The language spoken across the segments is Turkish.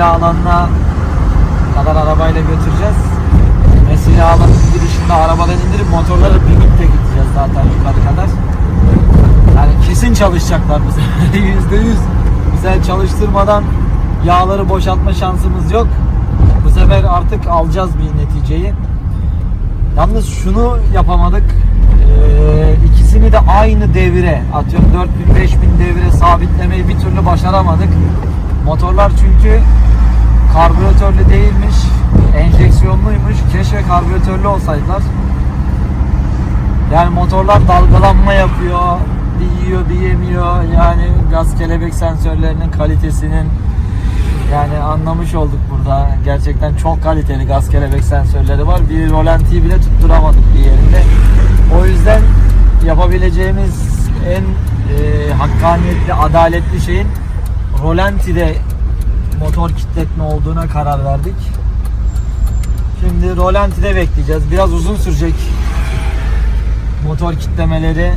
mesire alanına kadar arabayla götüreceğiz. Mesire alanının girişinde arabadan indirip motorları birlikte gideceğiz zaten yukarı kadar. Yani kesin çalışacaklar bu. Yüzde yüz. Güzel çalıştırmadan yağları boşaltma şansımız yok. Bu sefer artık alacağız bir neticeyi. Yalnız şunu yapamadık. Ee, ikisini de aynı devire atıyorum 4000 5000 devire sabitlemeyi bir türlü başaramadık. Motorlar çünkü karbüratörlü değilmiş, enjeksiyonluymuş. Keşke karbüratörlü olsaydılar. Yani motorlar dalgalanma yapıyor. Bir yiyor bir yemiyor. Yani gaz kelebek sensörlerinin kalitesinin yani anlamış olduk burada. Gerçekten çok kaliteli gaz kelebek sensörleri var. Bir rolantiyi bile tutturamadık bir yerinde. O yüzden yapabileceğimiz en e, hakkaniyetli, adaletli şeyin rolantide motor kitletme olduğuna karar verdik. Şimdi rolantide bekleyeceğiz. Biraz uzun sürecek motor kitlemeleri.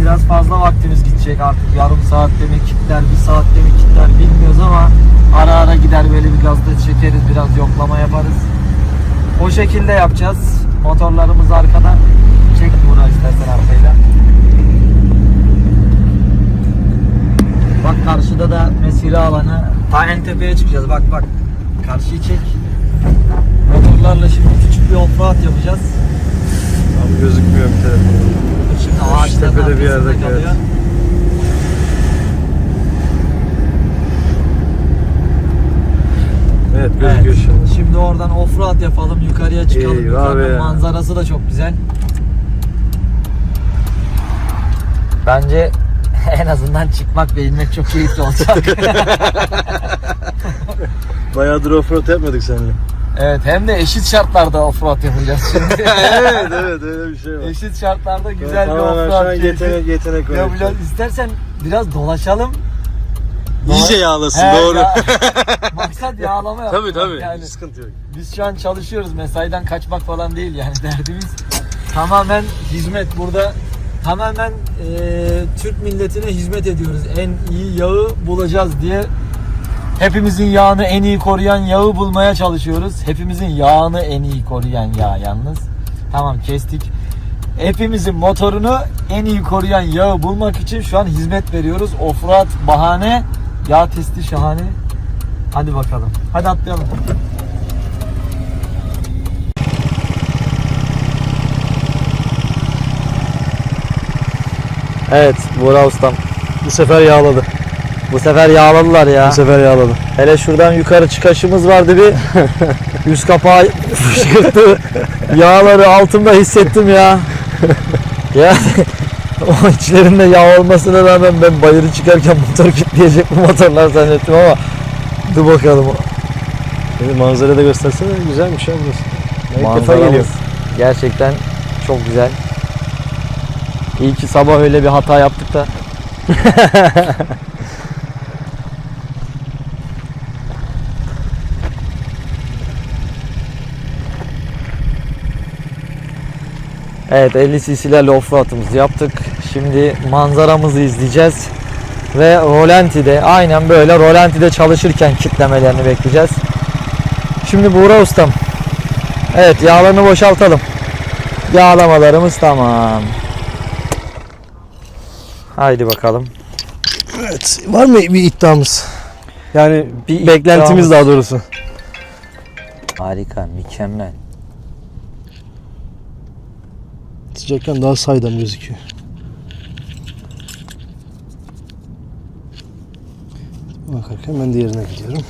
Biraz fazla vaktimiz gidecek artık. Yarım saatte mi kitler bir saatte mi kitler bilmiyoruz ama ara ara gider böyle bir gazda çekeriz biraz yoklama yaparız. O şekilde yapacağız. Motorlarımız arkada. Çek Buğra istersen arkayla bak karşıda da mesire alanı ta en tepeye çıkacağız bak bak karşıyı çek motorlarla şimdi küçük bir offroad yapacağız Abi gözükmüyor bir telefonda. Şimdi ağaçların tepede bir yerde, kalıyor. evet. Evet gözüküyor Evet. şimdi. Şimdi oradan offroad yapalım, yukarıya çıkalım. Eyvah be. manzarası da çok güzel. Bence en azından çıkmak ve inmek çok keyifli olacak. Bayağıdır offroad yapmadık seninle. evet, hem de eşit şartlarda offroad yapacağız şimdi. evet evet öyle bir şey var. eşit şartlarda güzel bir Tamamen şu offroad yetenek yetenek yapacağız. İstersen biraz dolaşalım. İyice yağlasın He, doğru. ya- Maksat yağlama yapmak. tabii tabii. Yani Sıkıntı yok. Biz şu an çalışıyoruz. Mesaiden kaçmak falan değil yani derdimiz. Tamamen hizmet burada. Tamamen eee, Türk milletine hizmet ediyoruz. En iyi yağı bulacağız diye hepimizin yağını en iyi koruyan yağı bulmaya çalışıyoruz. Hepimizin yağını en iyi koruyan yağ yalnız. Tamam kestik. Hepimizin motorunu en iyi koruyan yağı bulmak için şu an hizmet veriyoruz. Offroad bahane, yağ testi şahane. Hadi bakalım. Hadi atlayalım. Evet Buğra Ustam. Bu sefer yağladı. Bu sefer yağladılar ya. Bu sefer yağladı. Hele şuradan yukarı çıkışımız vardı bir. Üst kapağı fışkırttı. Yağları altımda hissettim ya. ya o içlerinde yağ olmasına rağmen ben bayırı çıkarken motor kilitleyecek bu motorlar zannettim ama dur bakalım. Şimdi manzarayı da göstersene güzelmiş ya burası. Ben ilk defa Manzaramız geliyorum. gerçekten çok güzel. İyi ki sabah öyle bir hata yaptık da. Evet 50 cc'lerle offroad'ımızı yaptık. Şimdi manzaramızı izleyeceğiz. Ve rolantide aynen böyle rolantide çalışırken kitlemelerini bekleyeceğiz. Şimdi Buğra Ustam. Evet yağlarını boşaltalım. Yağlamalarımız tamam. Haydi bakalım. Evet. Var mı bir iddiamız? Yani Bir beklentimiz iddiamız- daha doğrusu. Harika, mükemmel. Sıcakken daha saydam gözüküyor. Bakarken ben diğerine gidiyorum.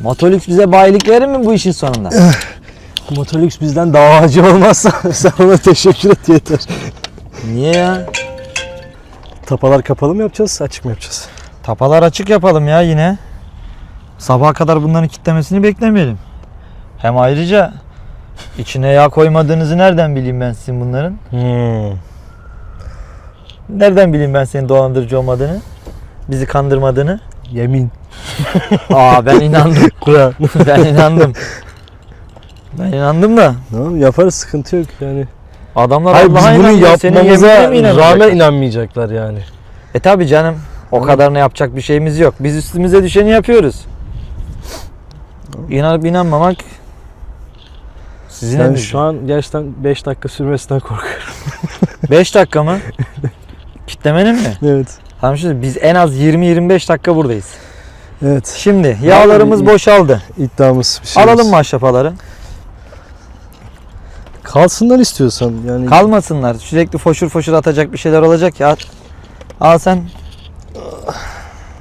Motolüks bize bayilik verir mi bu işin sonunda? Motolux bizden davacı olmazsa sen ona teşekkür et yeter. Niye ya? Tapalar kapalı mı yapacağız, açık mı yapacağız? Tapalar açık yapalım ya yine. Sabaha kadar bunların kitlemesini beklemeyelim. Hem ayrıca içine yağ koymadığınızı nereden bileyim ben sizin bunların? Hmm. Nereden bileyim ben senin dolandırıcı olmadığını? Bizi kandırmadığını? Yemin. Aa ben inandım. Kur'an. ben inandım. Ben inandım da tamam yaparız sıkıntı yok yani. adamlar Hayır biz Allah'a bunu inanmıyor. Senin yapmamıza yeminine mi inanacaklar? rağmen inanmayacaklar yani. E tabi canım. O kadarını yapacak bir şeyimiz yok. Biz üstümüze düşeni yapıyoruz. İnanıp inanmamak sizin Ben şu an gerçekten 5 dakika sürmesinden korkuyorum. 5 dakika mı? Kitlemenin mi? Evet. Tamam şimdi biz en az 20-25 dakika buradayız. Evet. Şimdi yağlarımız boşaldı. İddiamız bir şey. Alalım maşrapaları. Kalsınlar istiyorsan yani. Kalmasınlar. Sürekli foşur foşur atacak bir şeyler olacak ya. At. Al sen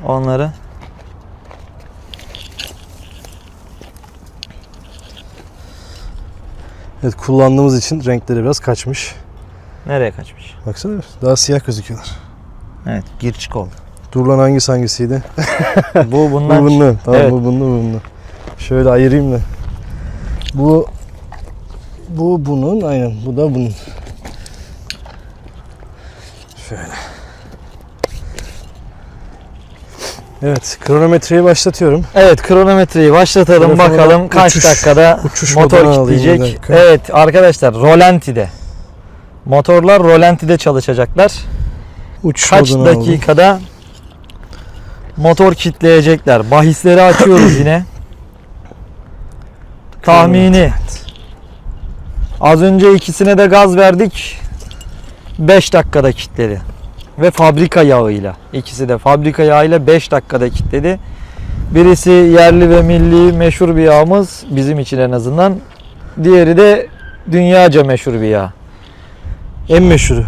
onları. Evet kullandığımız için renkleri biraz kaçmış. Nereye kaçmış? Baksana daha siyah gözüküyorlar. Evet gir çık oldu. Dur lan hangisi hangisiydi? Bu Bu bundan. Tamam Evet. bu bunlu bu. Şöyle ayırayım da. Bu bu bunun aynen bu da bunun. Şöyle. Evet kronometreyi başlatıyorum. Evet kronometreyi başlatalım Telefonu bakalım kaç uçuş- dakikada uçuş motor alayım kitleyecek. Evet arkadaşlar rolantide. Motorlar rolantide çalışacaklar. Uç Kaç moduna aldım. Dakikada motor kitleyecekler. Bahisleri açıyoruz yine. Tahmini. Az önce ikisine de gaz verdik. 5 dakikada kitledi. Ve fabrika yağıyla. İkisi de fabrika yağıyla 5 dakikada kitledi. Birisi yerli ve milli meşhur bir yağımız bizim için en azından. Diğeri de dünyaca meşhur bir yağ. En meşhuru.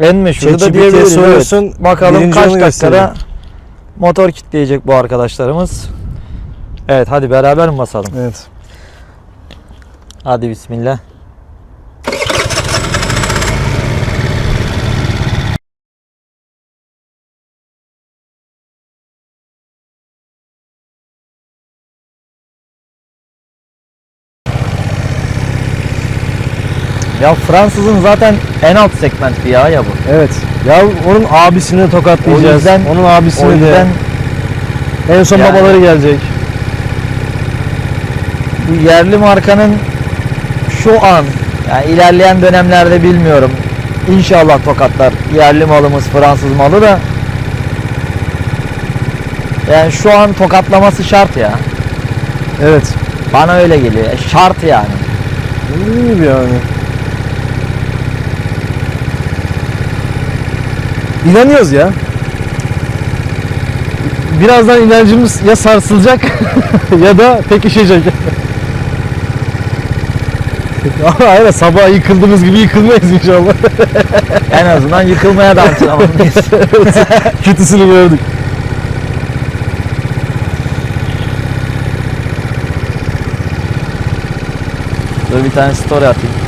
En meşhuru da ChatGPT'ye diyebiliriz. evet. Bakalım kaç onu gösteriyor. Motor kitleyecek bu arkadaşlarımız. Evet hadi beraber mi basalım? Evet. Hadi bismillah. Ya Fransızın zaten en alt segment bir yağ ya bu. Evet. Ya onun abisini tokatlayacağız. O yüzden- onun abisini O yüzden de. En son Yani- babaları gelecek. bu yerli markanın şu an yani ilerleyen dönemlerde bilmiyorum. İnşallah tokatlar yerli malımız Fransız malı da yani şu an tokatlaması şart ya. Evet. Bana öyle geliyor. Şart yani. Ne yani? İnanıyoruz ya. Birazdan inancımız ya sarsılacak ya da pekişecek. Aynen sabah yıkıldığımız gibi yıkılmayız inşallah. En azından yıkılmaya da antrenmanlıyız. Kötüsünü gördük. Dur bir tane story atayım.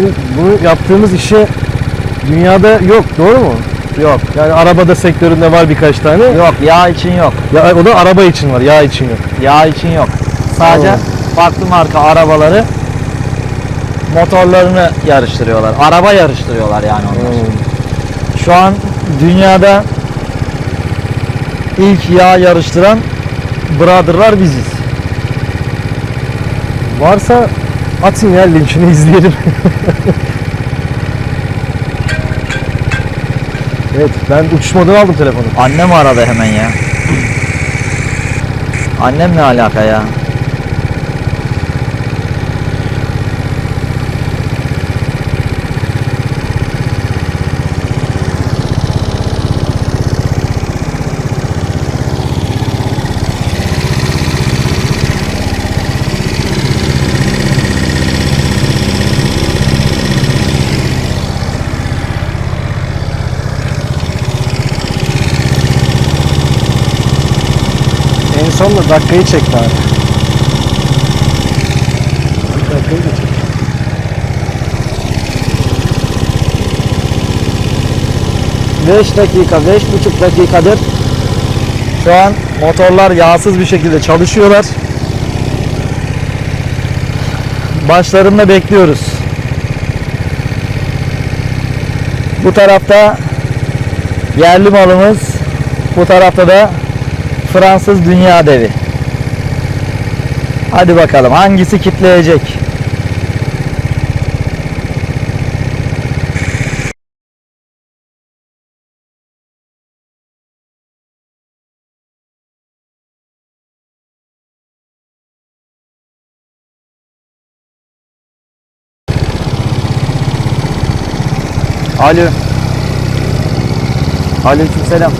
Şimdi bunu yaptığımız işe dünyada yok doğru mu? Yok. Yani arabada sektöründe var birkaç tane. Yok yağ için yok. Ya o da araba için var, yağ için yok. Yağ için yok. Sadece Tamam. farklı marka arabaları motorlarını yarıştırıyorlar. Araba yarıştırıyorlar yani onlar. Şu an dünyada ilk yağ yarıştıran brotherlar biziz. Varsa atın ya linkini izleyelim. evet ben uçuş modunu aldım telefonu. Annem aradı hemen ya. Annem ne alaka ya? Son da dakikayı çekti abi. Dakikayı da çek. Beş dakika, beş buçuk dakikadır şu an motorlar yağsız bir şekilde çalışıyorlar. başlarında bekliyoruz. Bu tarafta yerli malımız, bu tarafta da Fransız dünya devi. Hadi bakalım hangisi kitleyecek? Alo. Aleykümselam.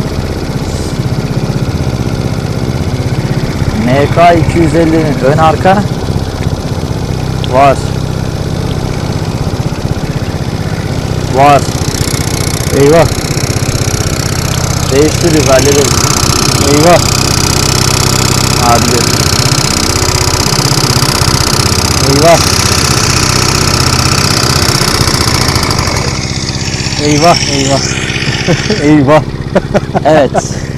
MK 250'nin ön arka var. Var. Eyvah. Değiştiririz hallederiz. Eyvah. Abi. Eyvah. Eyvah. Eyvah. Eyvah. Evet.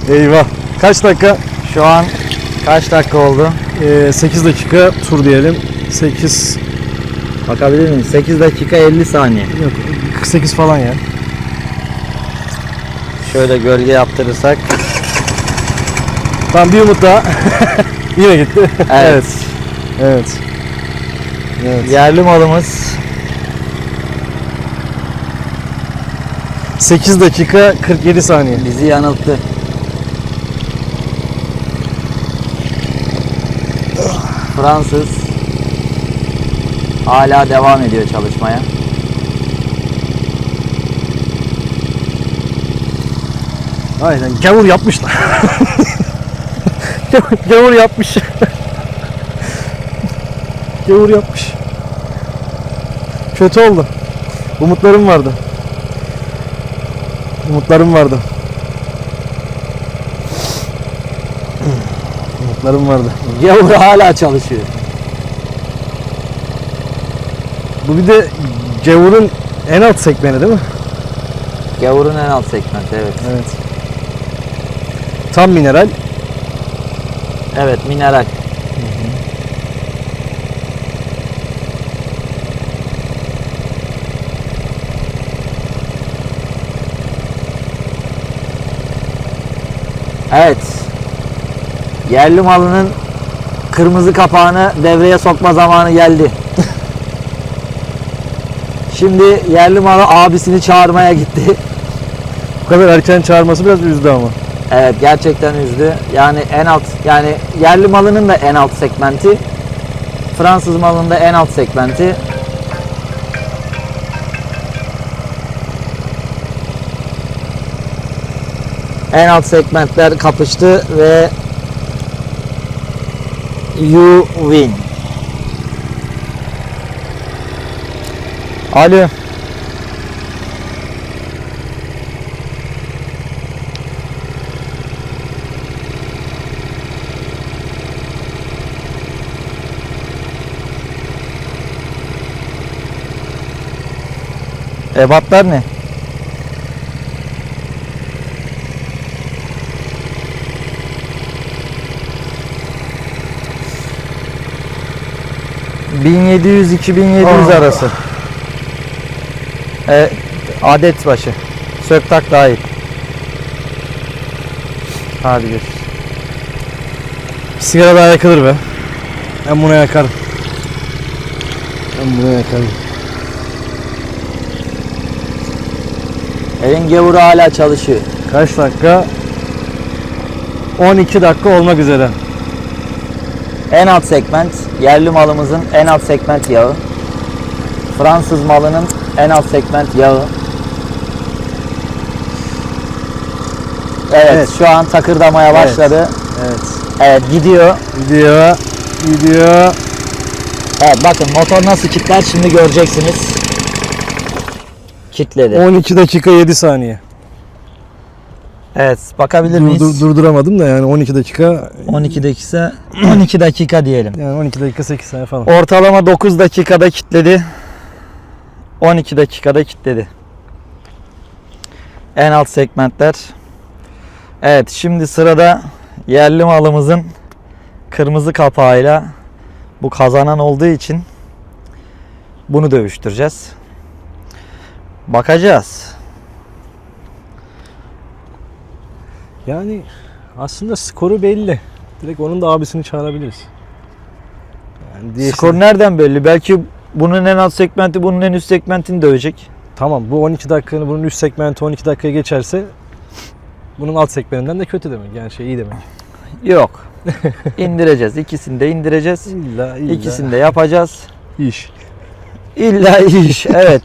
Eyvah. Kaç dakika? Şu an kaç dakika oldu? Ee, 8 dakika tur diyelim. 8 Bakabilir miyim? 8 dakika 50 saniye. yok 48 falan ya. Şöyle gölge yaptırırsak. Tamam bir umut daha. Yine gitti. Evet. Evet. Evet. Yerli malımız 8 dakika 47 saniye. bizi yanılttı. Fransız hala devam ediyor çalışmaya. Aynen gavur yapmışlar. Gavur- yapmış. gavur yapmış. Kötü oldu. Umutlarım vardı. Umutlarım vardı. Umutlarım vardı. Gavur hala çalışıyor. Bu bir de gavurun en alt segmeni değil mi? Gavurun en alt segmenti evet. Evet. Tam mineral. Evet mineral. Evet. Yerli malının kırmızı kapağını devreye sokma zamanı geldi. Şimdi yerli malı abisini çağırmaya gitti. Bu kadar erken çağırması biraz üzdü ama. Evet gerçekten üzdü. Yani en alt yani yerli malının da en alt segmenti. Fransız malının da en alt segmenti. En alt segmentler kapıştı ve you win. Alo. Ebatlar ne? ...1700-2700 Aa. arası. E, adet başı. Sök tak dahil. Hadi görüşürüz. Sigara daha yakılır be. Ben buna yakarım. Ben buna yakarım. Elin gavuru hala çalışıyor. Kaç dakika? 12 dakika olmak üzere. En alt segment yerli malımızın en alt segment yağı. Fransız malının en alt segment yağı. Evet, Evet. şu an takırdamaya Evet. başladı. Evet. Evet gidiyor. Gidiyor. Gidiyor. Evet bakın motor nasıl kilitler şimdi göreceksiniz. Kitledi. 12 dakika 7 saniye. Evet bakabilir miyiz? dur- durduramadım da yani 12 dakika 12 dakika 12 dakika diyelim. yani 12 dakika 8 saniye falan. Ortalama 9 dakikada kilitledi. 12 dakikada kilitledi. En alt segmentler. Evet şimdi sırada yerli malımızın kırmızı kapağıyla bu kazanan olduğu için Bunu dövüştüreceğiz. Bakacağız. Yani aslında skoru belli. Direkt onun da abisini çağırabiliriz. Yani diye Skor nereden belli? Belki bunun en alt segmenti bunun en üst segmentini dövecek. Tamam bu 12 dakikanın bunun üst segmenti 12 dakikaya geçerse bunun alt segmentinden de kötü demek. Yani şey iyi demek. Yok. İndireceğiz. İkisini de indireceğiz. İlla illa İkisini de yapacağız. iş. İlla iş. Evet.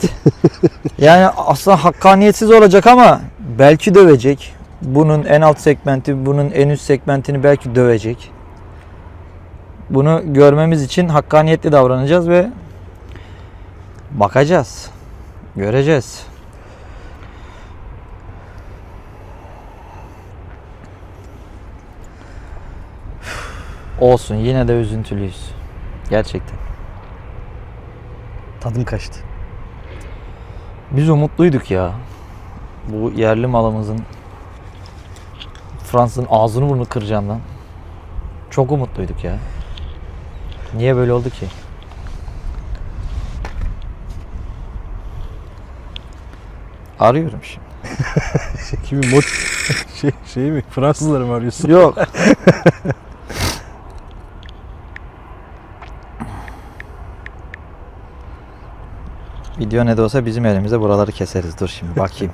yani aslında hakkaniyetsiz olacak ama belki dövecek. Bunun en alt segmenti, bunun en üst segmentini belki dövecek. Bunu görmemiz için hakkaniyetli davranacağız ve bakacağız. Göreceğiz. Olsun yine de üzüntülüyüz. Gerçekten. Tadım kaçtı. Biz umutluyduk ya. Bu yerli malımızın Fransızın ağzını burnunu kıracağından. Çok umutluyduk ya. Niye böyle oldu ki? Arıyorum şimdi. Şey, kimi mod şey, şey mi? Fransızları mı arıyorsun? Yok. Video ne de olsa bizim elimizde buraları keseriz. Dur şimdi bakayım.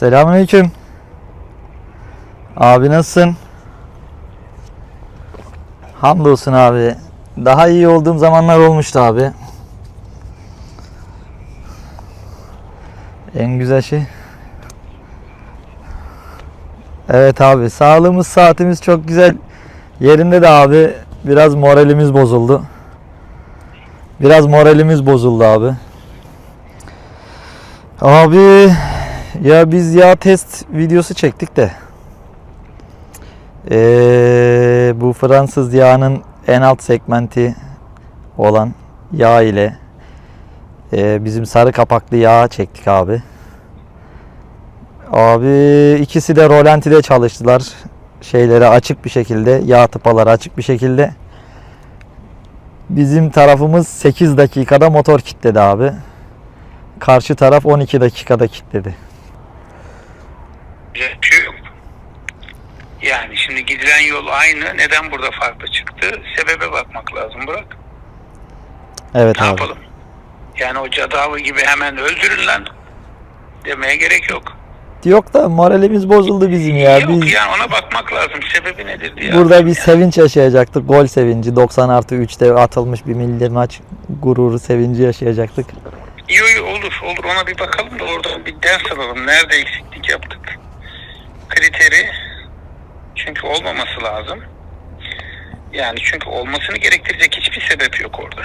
Selamünaleyküm. Abi nasılsın? Hamdolsun abi. Daha iyi olduğum zamanlar olmuştu abi. En güzel şey. Evet abi. Sağlığımız, saatimiz çok güzel. Yerinde de abi. Biraz moralimiz bozuldu. Biraz moralimiz bozuldu abi. Abi ya biz yağ test videosu çektik de. Ee, bu Fransız yağının en alt segmenti olan yağ ile ee, bizim sarı kapaklı yağ çektik abi. Abi ikisi de rolantide çalıştılar. Şeyleri açık bir şekilde, yağ tıpaları açık bir şekilde. Bizim tarafımız 8 dakikada motor kilitledi abi. Karşı taraf 12 dakikada kilitledi. Bir şey yok. Yani şimdi gidilen yol aynı. Neden burada farklı çıktı? Sebebe bakmak lazım Burak. Evet Ne abi. yapalım? Yani o cadavı gibi hemen öldürün lan demeye gerek yok. Yok da moralimiz bozuldu bizim ya. yok Biz yani ona bakmak lazım. Sebebi nedir diye. burada bir sevinç yaşayacaktık. Gol sevinci. 90 artı 3'te atılmış bir milli maç gururu sevinci yaşayacaktık. İyi iyi olur olur ona bir bakalım da oradan bir ders alalım. Nerede eksiklik yaptık? Kriteri çünkü olmaması lazım. Yani çünkü olmasını gerektirecek hiçbir sebep yok orada.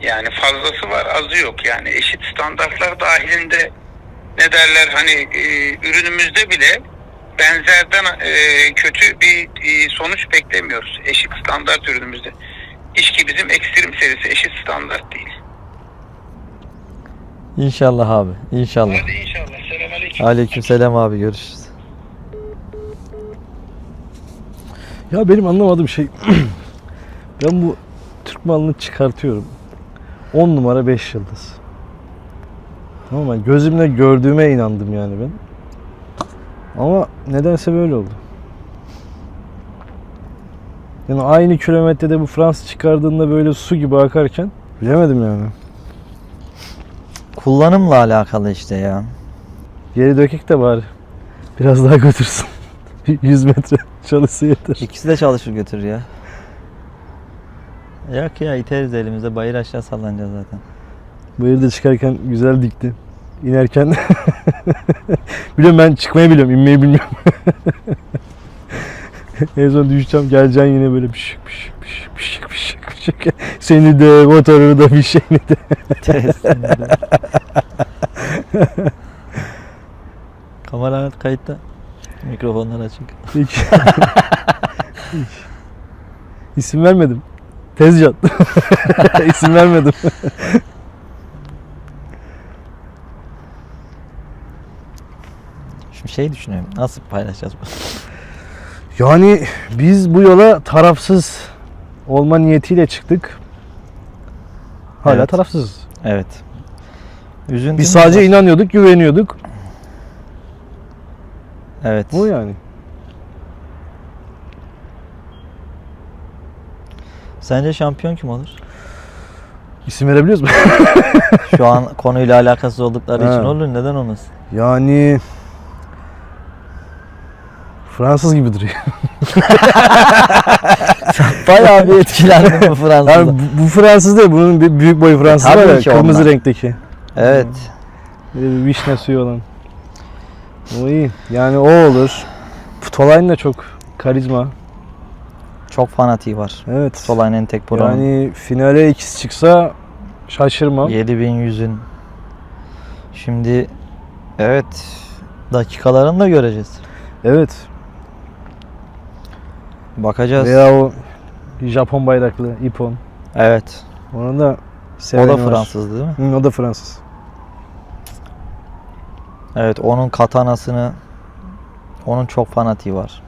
Yani fazlası var azı yok. Yani eşit standartlar dahilinde ne derler hani e, ürünümüzde bile benzerden e, kötü bir e, sonuç beklemiyoruz. Eşit standart ürünümüzde. İşki bizim ekstrem serisi eşit standart değil. İnşallah abi. İnşallah. Hadi inşallah. Selamünaleyküm. Aleykümselam abi görüşürüz. Ya benim anlamadığım şey ben bu Türk malını çıkartıyorum. 10 numara 5 yıldız. Tamam mı? Gözümle gördüğüme inandım yani ben. Ama nedense böyle oldu. Yani aynı kilometrede bu Fransız çıkardığında böyle su gibi akarken bilemedim yani. Kullanımla alakalı işte ya. Geri dökek de bari. Biraz daha götürsün. 100 metre çalışsa yeter. İkisi de çalışır götürür ya. Yok ya iteriz elimizde bayır aşağı sallanacağız zaten. Bayırda çıkarken güzel dikti. İnerken biliyorum ben çıkmayı biliyorum, inmeyi bilmiyorum. en son düşeceğim, geleceksin yine böyle pişik pişik pişik pişik pişik pişik. Seni de, motorunu da, bir şeyini de. Kamera kayıtta. Mikrofonlar açık. Hiç. Hiç. İsim vermedim. Tezcan. İsim vermedim. Şimdi şey düşünüyorum. Nasıl paylaşacağız bunu? Yani biz bu yola tarafsız olma niyetiyle çıktık. Hala Evet. tarafsızız. Evet. Üzüntümüz Biz sadece var. inanıyorduk, güveniyorduk. Evet. Bu yani. Sence şampiyon kim olur? İsim verebiliyoruz mu? Şu an konuyla alakasız oldukları için Ha. olur. Neden olmasın? yani Fransız gibi duruyor. Bayağı bir etkilendim bu Fransız'da. Yani bu, bu Fransız değil, bunun bir büyük boy Fransız tabii var ya, ki kırmızı ondan. renkteki. Evet. Bir de bir vişne suyu olan. O iyi. Yani o olur. Putolay'ın da çok karizma. Çok fanatiği var. Evet. Solay'ın tek buranın. Yani finale ikisi çıksa şaşırmam. 7100'ün. Şimdi evet dakikalarını da göreceğiz. Evet. Bakacağız. Veya o Japon bayraklı Ippon. Evet. Onun da O seveni da var. Fransız değil mi? Hı, o da Fransız. Evet onun katanasını onun çok fanatiği var.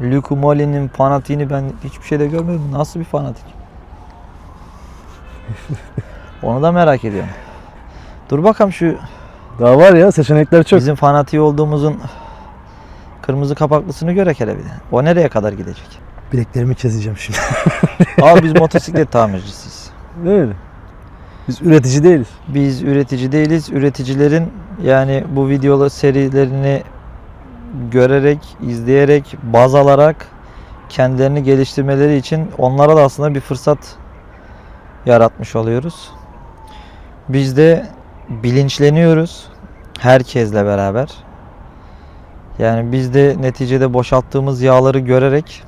Luke Molly'nin fanatiğini ben hiçbir şeyde görmedim. Nasıl bir fanatik? Onu da merak ediyorum. Dur bakalım şu Daha var ya seçenekler çok. bizim fanatiği olduğumuzun kırmızı kapaklısını görek hele bir de. O nereye kadar gidecek? Bileklerimi keseceğim şimdi. Abi biz motosiklet tamircisiyiz. Öyle. Biz üretici değiliz. Biz üretici değiliz. Üreticilerin yani bu videolu serilerini görerek, izleyerek, baz alarak kendilerini geliştirmeleri için onlara da aslında bir fırsat yaratmış oluyoruz. Biz de bilinçleniyoruz herkesle beraber. Yani biz de neticede boşalttığımız yağları görerek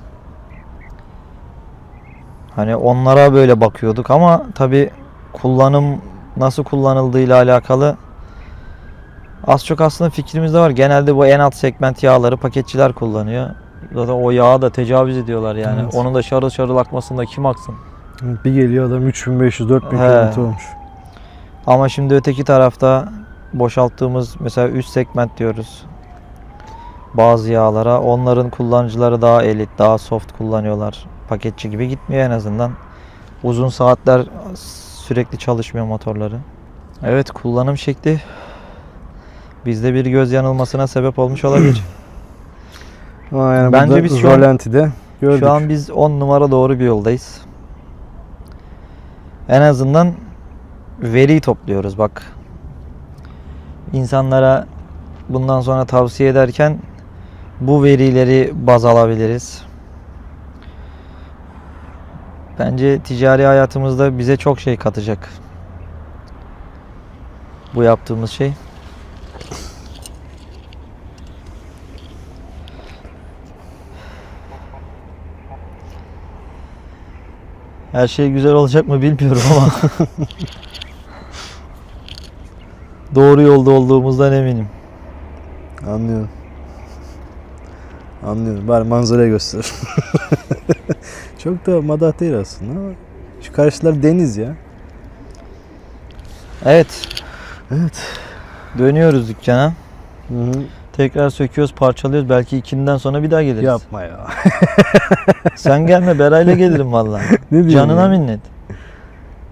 hani onlara böyle bakıyorduk ama tabi kullanım nasıl kullanıldığıyla alakalı az çok aslında fikrimiz de var. Genelde bu en alt segment yağları paketçiler kullanıyor. Zaten o yağı da tecavüz ediyorlar yani. Evet. Onun da şarıl şarıl akmasında kim aksın? Bir geliyor adam 3500 4000 He. kilometre olmuş. Ama şimdi öteki tarafta boşalttığımız mesela üst segment diyoruz. Bazı yağlara onların kullanıcıları daha elit, daha soft kullanıyorlar. Paketçi gibi gitmiyor en azından. Uzun saatler sürekli çalışmıyor motorları. Evet kullanım şekli bizde bir göz yanılmasına sebep olmuş olabilir. Ama yani Bence biz şu an- gördük. Şu an biz 10 numara doğru bir yoldayız. En azından veri topluyoruz bak. İnsanlara bundan sonra tavsiye ederken bu verileri baz alabiliriz. Bence ticari hayatımızda bize çok şey katacak. Bu yaptığımız şey. Her şey güzel olacak mı bilmiyorum ama doğru yolda olduğumuzdan eminim. Anlıyorum. Anlıyorum. Bari manzarayı göster. Çok da madah değil aslında ama şu karşılar deniz ya. Evet, Evet. dönüyoruz dükkana. Hı hı. Tekrar söküyoruz, parçalıyoruz. Belki ikinden sonra bir daha geliriz. Yapma ya. Sen gelme, Beray'la gelirim vallahi. ne Canına ya? minnet.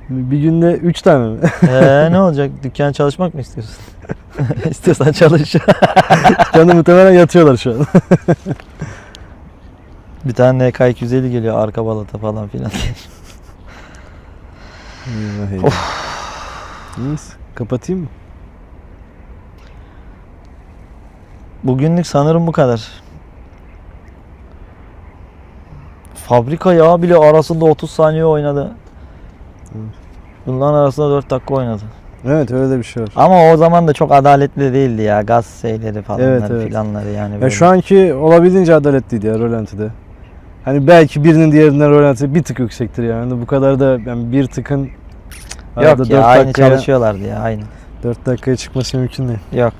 Bir günde 3 tane mi? Ee, ne olacak? Dükkan çalışmak mı istiyorsun? İstiyorsan çalış. Canı muhtemelen yatıyorlar şu an. Bir tane NK 250 geliyor arka balata falan filan. of. Neyse. Kapatayım mı? Bugünlük sanırım bu kadar. Fabrika yağı bile arasında 30 saniye oynadı. Bunların arasında 4 dakika oynadı. Evet öyle de bir şey var. Ama o zaman da çok adaletli değildi ya. Gaz şeyleri falanları Evet, evet. filanları yani. Ya böyle. şu anki olabildiğince adaletliydi ya Rolanti'de. Hani belki birinin diğerinden Rolanti bir tık yüksektir yani. Bu kadar da yani bir tıkın Yok ya dört aynı dakikaya, çalışıyorlardı ya aynı. 4 dakikaya çıkması mümkün değil. Yok.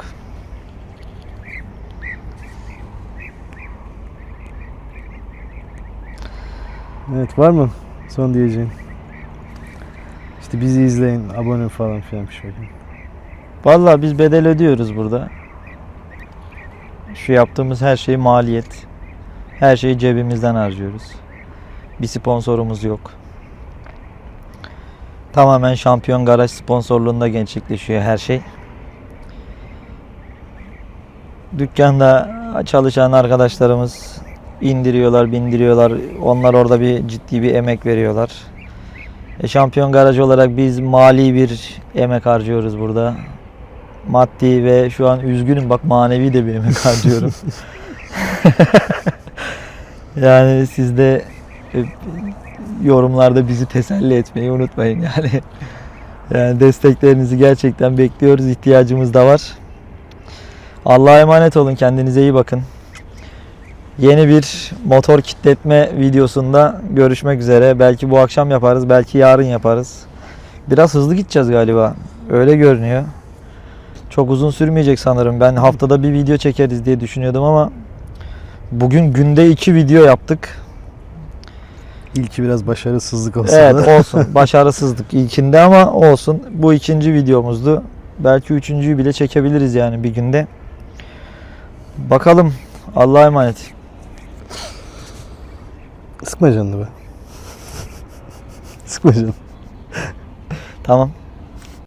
Evet var mı son diyeceğin? İşte bizi izleyin, abone falan filan bir şey. Vallahi biz bedel ödüyoruz burada. Şu yaptığımız her şey maliyet. Her şeyi cebimizden harcıyoruz. Bir sponsorumuz yok. Tamamen şampiyon garaj sponsorluğunda gerçekleşiyor her şey. Dükkanda çalışan arkadaşlarımız indiriyorlar, bindiriyorlar. Onlar orada bir ciddi bir emek veriyorlar. E, şampiyon garaj olarak biz mali bir emek harcıyoruz burada. Maddi ve şu an üzgünüm bak manevi de bir emek harcıyorum. yani siz de e, yorumlarda bizi teselli etmeyi unutmayın yani. Yani desteklerinizi gerçekten bekliyoruz. ihtiyacımız da var. Allah'a emanet olun. Kendinize iyi bakın. Yeni bir motor kitletme videosunda görüşmek üzere. Belki bu akşam yaparız, belki yarın yaparız. Biraz hızlı gideceğiz galiba. Öyle görünüyor. Çok uzun sürmeyecek sanırım. Ben haftada bir video çekeriz diye düşünüyordum ama bugün günde iki video yaptık. İlki biraz başarısızlık olsa Evet da. olsun. Başarısızlık ilkinde ama olsun. Bu ikinci videomuzdu. Belki üçüncüyü bile çekebiliriz yani bir günde. Bakalım. Allah'a emanet. Sıkma canını be. Sıkma canını. Tamam.